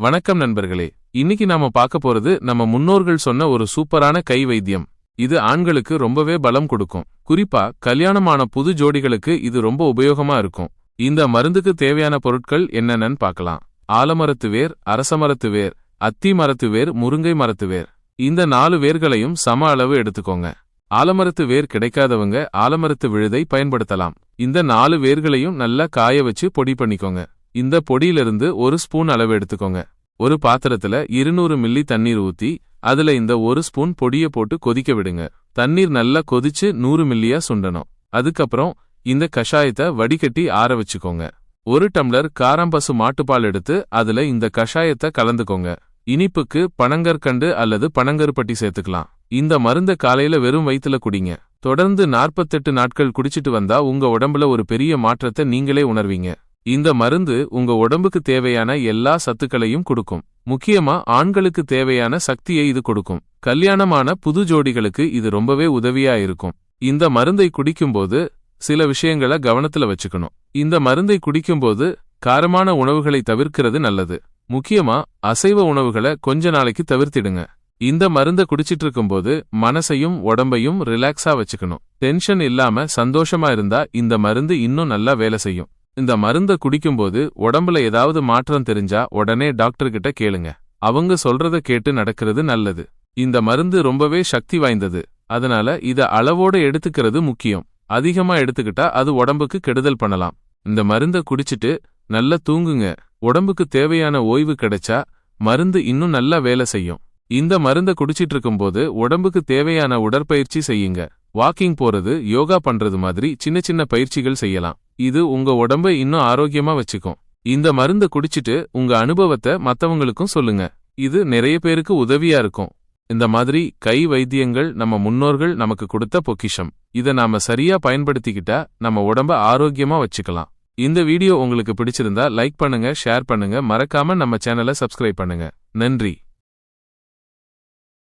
வணக்கம் நண்பர்களே. இன்னைக்கு நாம பார்க்க போறது நம்ம முன்னோர்கள் சொன்ன ஒரு சூப்பரான கை வைத்தியம். இது ஆண்களுக்கு ரொம்பவே பலம் கொடுக்கும். குறிப்பா கல்யாணமான புது ஜோடிகளுக்கு இது ரொம்ப உபயோகமா இருக்கும். இந்த மருந்துக்கு தேவையான பொருட்கள் என்னென்னு பார்க்கலாம். ஆலமரத்து வேர் அரசமரத்து வேர் அத்தி மரத்து வேர் முருங்கை மரத்து வேர். இந்த நாலு வேர்களையும் சம அளவு எடுத்துக்கோங்க. ஆலமரத்து வேர் கிடைக்காதவங்க ஆலமரத்து விழுதை பயன்படுத்தலாம். இந்த நாலு வேர்களையும் நல்லா காய வச்சு பொடி பண்ணிக்கோங்க. இந்த பொடியிலிருந்து ஒரு ஸ்பூன் அளவு எடுத்துக்கோங்க. ஒரு பாத்திரத்துல இருநூறு மில்லி தண்ணீர் ஊத்தி அதுல இந்த ஒரு ஸ்பூன் பொடிய போட்டு கொதிக்க விடுங்க. தண்ணீர் நல்லா கொதிச்சு நூறு மில்லியா சுண்டணும். அதுக்கப்புறம் இந்த கஷாயத்தை வடிகட்டி ஆற வச்சுக்கோங்க. ஒரு டம்ளர் காராம்பசு மாட்டுப்பால் எடுத்து அதுல இந்த கஷாயத்தை கலந்துக்கோங்க. இனிப்புக்கு பனங்கற்கண்டு அல்லது பனங்கருப்பட்டி சேர்த்துக்கலாம். இந்த மருந்த காலையில வெறும் வயித்துல குடிங்க. தொடர்ந்து நாற்பத்தெட்டு நாட்கள் குடிச்சிட்டு வந்தா உங்க உடம்புல ஒரு பெரிய மாற்றத்தை நீங்களே உணர்வீங்க. இந்த மருந்து உங்க உடம்புக்கு தேவையான எல்லா சத்துக்களையும் கொடுக்கும். முக்கியமா ஆண்களுக்கு தேவையான சக்தியை இது கொடுக்கும். கல்யாணமான புது ஜோடிகளுக்கு இது ரொம்பவே உதவியா இருக்கும். இந்த மருந்தை குடிக்கும்போது சில விஷயங்களை கவனத்துல வச்சுக்கணும். இந்த மருந்தை குடிக்கும்போது காரமான உணவுகளை தவிர்க்கிறது நல்லது. முக்கியமா அசைவ உணவுகளை கொஞ்ச நாளைக்கு தவிர்த்திடுங்க. இந்த மருந்த குடிச்சிட்டு இருக்கும்போது மனசையும் உடம்பையும் ரிலாக்ஸா வச்சுக்கணும். டென்ஷன் இல்லாம சந்தோஷமா இருந்தா இந்த மருந்து இன்னும் நல்லா வேலை செய்யும். இந்த மருந்த குடிக்கும்போது உடம்புல ஏதாவது மாற்றம் தெரிஞ்சா உடனே டாக்டர் கிட்ட கேளுங்க. அவங்க சொல்றத கேட்டு நடக்கிறது நல்லது. இந்த மருந்து ரொம்பவே சக்தி வாய்ந்தது. அதனால இத அளவோட எடுத்துக்கிறது முக்கியம். அதிகமா எடுத்துக்கிட்டா அது உடம்புக்கு கெடுதல் பண்ணலாம். இந்த மருந்த குடிச்சிட்டு நல்லா தூங்குங்க. உடம்புக்கு தேவையான ஓய்வு கிடைச்சா மருந்து இன்னும் நல்லா வேலை செய்யும். இந்த மருந்த குடிச்சிட்டு இருக்கும்போது உடம்புக்கு தேவையான உடற்பயிற்சி செய்யுங்க. வாக்கிங் போறது யோகா பண்றது மாதிரி சின்ன சின்ன பயிற்சிகள் செய்யலாம். இது உங்க உடம்ப இன்னும் ஆரோக்கியமா வச்சுக்கும். இந்த மருந்த குடிச்சிட்டு உங்க அனுபவத்தை மத்தவங்களுக்கும் சொல்லுங்க. இது நிறைய பேருக்கு உதவியா இருக்கும். இந்த மாதிரி கை வைத்தியங்கள் நம்ம முன்னோர்கள் நமக்கு கொடுத்த பொக்கிஷம். இத நாம சரியா பயன்படுத்திக்கிட்டா நம்ம உடம்ப ஆரோக்கியமா வச்சுக்கலாம். இந்த வீடியோ உங்களுக்கு பிடிச்சிருந்தா லைக் பண்ணுங்க ஷேர் பண்ணுங்க. மறக்காம நம்ம சேனலை சப்ஸ்கிரைப் பண்ணுங்க. நன்றி.